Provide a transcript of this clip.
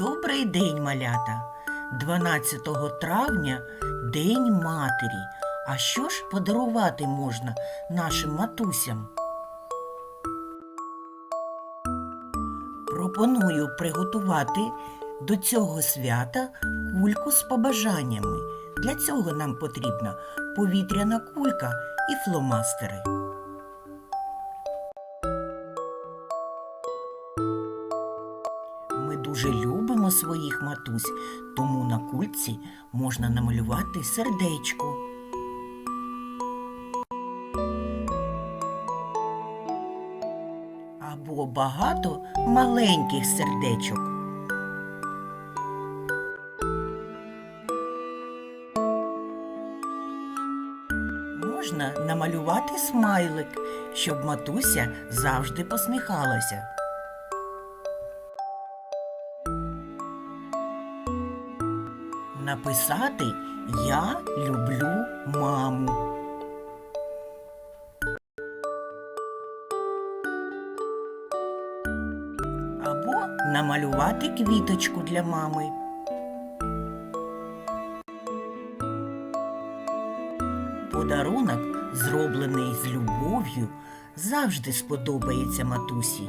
Добрий день, малята! 12 травня День матері. А що ж подарувати можна нашим матусям? Пропоную приготувати до цього свята кульку з побажаннями. Для цього нам потрібна повітряна кулька і фломастери. Ми дуже любимо своїх матусь, тому на кульці можна намалювати сердечко. Або багато маленьких сердечок. Можна намалювати смайлик, щоб матуся завжди посміхалася. Написати Я люблю маму. Або намалювати квіточку для мами. Подарунок, зроблений з любов'ю, завжди сподобається матусі.